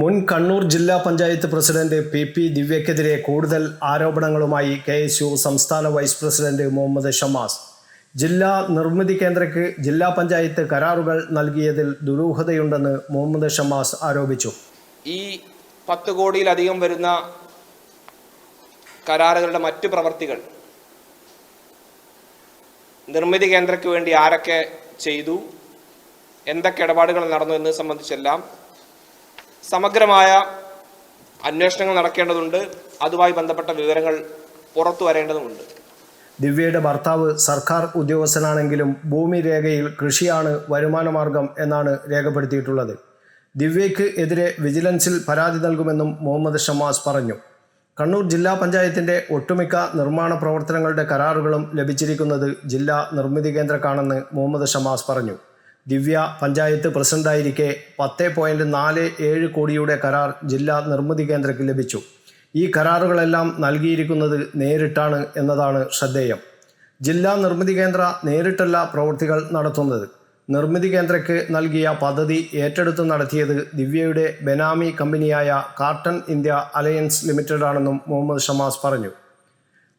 മുൻ കണ്ണൂർ ജില്ലാ panchayat president P P ദിവ്യക്കെതിരെ കൂടുതൽ ആരോപണങ്ങളുമായി കെ എസ് യു സംസ്ഥാന വൈസ് പ്രസിഡന്റ് മുഹമ്മദ് ഷമാസ്. ജില്ലാ നിർമ്മിതി കേന്ദ്രക്ക് ജില്ലാ പഞ്ചായത്ത് കരാറുകൾ നൽകിയതിൽ ദുരൂഹതയുണ്ടെന്ന് മുഹമ്മദ് ഷമാസ് ആരോപിച്ചു. ഈ പത്ത് കോടിയിലധികം വരുന്ന കരാറുകളുടെ മറ്റു പ്രവർത്തികൾ നിർമ്മിതി കേന്ദ്രക്ക് വേണ്ടി ആരൊക്കെ ചെയ്തു? എന്തൊക്കെ ഇടപാടുകൾ നടന്നു എന്നത് സംബന്ധിച്ചെല്ലാം സമഗ്രമായ അന്വേഷണങ്ങൾ നടക്കേണ്ടതുണ്ട്. അതുമായി ബന്ധപ്പെട്ട വിവരങ്ങൾ പുറത്തു വരേണ്ടതുമുണ്ട്. ദിവ്യയുടെ ഭർത്താവ് സർക്കാർ ഉദ്യോഗസ്ഥനാണെങ്കിലും ഭൂമി രേഖയിൽ കൃഷിയാണ് വരുമാനമാർഗം എന്നാണ് രേഖപ്പെടുത്തിയിട്ടുള്ളത്. ദിവ്യയ്ക്ക് എതിരെ വിജിലൻസിൽ പരാതി നൽകുമെന്നും മുഹമ്മദ് ഷമാസ് പറഞ്ഞു. കണ്ണൂർ ജില്ലാ പഞ്ചായത്തിന്റെ ഒട്ടുമിക്ക നിർമ്മാണ പ്രവർത്തനങ്ങളുടെ കരാറുകളും ലഭിച്ചിരിക്കുന്നത് ജില്ലാ നിർമ്മിതി കേന്ദ്രക്കാണെന്ന് മുഹമ്മദ് ഷമാസ് പറഞ്ഞു. ദിവ്യ പഞ്ചായത്ത് പ്രസിഡന്റായിരിക്കെ പത്ത് പോയിന്റ് നാല് ഏഴ് കോടിയുടെ കരാർ ജില്ലാ നിർമ്മിതി കേന്ദ്രയ്ക്ക് ലഭിച്ചു. ഈ കരാറുകളെല്ലാം നൽകിയിരിക്കുന്നത് നേരിട്ടാണ് എന്നതാണ് ശ്രദ്ധേയം. ജില്ലാ നിർമ്മിതി കേന്ദ്ര നേരിട്ടല്ല പ്രവൃത്തികൾ നടത്തുന്നത്. നിർമ്മിതി കേന്ദ്രയ്ക്ക് നൽകിയ പദ്ധതി ഏറ്റെടുത്ത് നടത്തിയത് ദിവ്യയുടെ ബെനാമി കമ്പനിയായ കാർട്ടൺ ഇന്ത്യ അലയൻസ് ലിമിറ്റഡാണെന്നും മുഹമ്മദ് ഷമാസ് പറഞ്ഞു.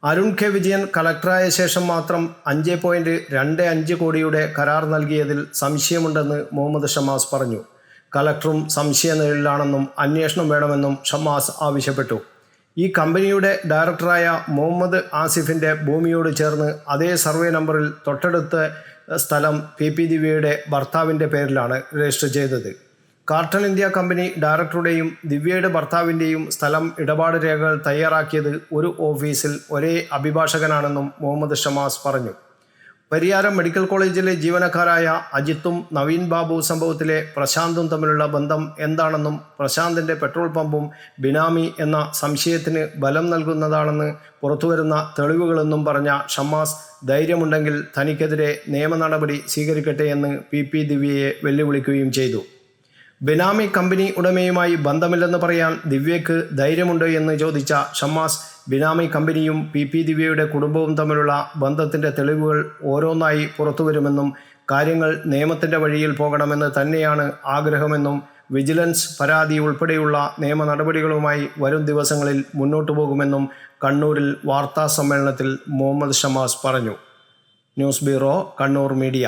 അരുൺ കെ. വിജയൻ കളക്ടറായ ശേഷം മാത്രം അഞ്ച് പോയിന്റ് രണ്ട് അഞ്ച് കോടിയുടെ കരാർ നൽകിയതിൽ സംശയമുണ്ടെന്ന് മുഹമ്മദ് ഷമാസ് പറഞ്ഞു. കളക്ടറും സംശയ നിലയിലാണെന്നും അന്വേഷണം വേണമെന്നും ഷമാസ് ആവശ്യപ്പെട്ടു. ഈ കമ്പനിയുടെ ഡയറക്ടറായ മുഹമ്മദ് ആസിഫിന്റെ ഭൂമിയോട് ചേർന്ന് അതേ സർവേ നമ്പറിൽ തൊട്ടടുത്ത സ്ഥലം പി. പി. ദിവ്യയുടെ ഭർത്താവിന്റെ പേരിലാണ് രജിസ്റ്റർ ചെയ്തത്. കാർട്ടൺ ഇന്ത്യ കമ്പനി ഡയറക്ടറുടെയും ദിവ്യയുടെ ഭർത്താവിന്റെയും സ്ഥലം ഇടപാട് രേഖകൾ തയ്യാറാക്കിയത് ഒരു ഓഫീസിൽ ഒരേ അഭിഭാഷകനാണെന്നും മുഹമ്മദ് ഷമാസ് പറഞ്ഞു. പരിയാരം മെഡിക്കൽ കോളേജിലെ ജീവനക്കാരായ അജിത്തും നവീൻ ബാബു സംഭവത്തിലെ പ്രശാന്തും തമ്മിലുള്ള ബന്ധം എന്താണെന്നും പ്രശാന്തിന്റെ പെട്രോൾ പമ്പും ബിനാമി എന്ന സംശയത്തിന് ബലം നൽകുന്നതാണെന്ന് പുറത്തുവരുന്ന തെളിവുകളെന്നും പറഞ്ഞ ഷമ്മാസ് ധൈര്യമുണ്ടെങ്കിൽ തനിക്കെതിരെ നിയമ നടപടി സ്വീകരിക്കട്ടെ എന്ന് പി പി ദിവ്യയെ വെല്ലുവിളിക്കുകയും ചെയ്തു. ബെനാമി കമ്പനി ഉടമയുമായി ബന്ധമില്ലെന്ന് പറയാൻ ദിവ്യയ്ക്ക് ധൈര്യമുണ്ടോ എന്ന് ചോദിച്ച ഷമ്മാസ് ബിനാമി കമ്പനിയും പി പി ദിവ്യയുടെ കുടുംബവും തമ്മിലുള്ള ബന്ധത്തിന്റെ തെളിവുകൾ ഓരോന്നായി പുറത്തുവരുമെന്നും കാര്യങ്ങൾ നിയമത്തിന്റെ വഴിയിൽ പോകണമെന്ന് തന്നെയാണ് ആഗ്രഹമെന്നും വിജിലൻസ് പരാതി ഉൾപ്പെടെയുള്ള നിയമ നടപടികളുമായി വരും ദിവസങ്ങളിൽ മുന്നോട്ടു പോകുമെന്നും കണ്ണൂരിൽ വാർത്താ സമ്മേളനത്തിൽ മുഹമ്മദ് ഷമാസ് പറഞ്ഞു. News bureau Kannur media.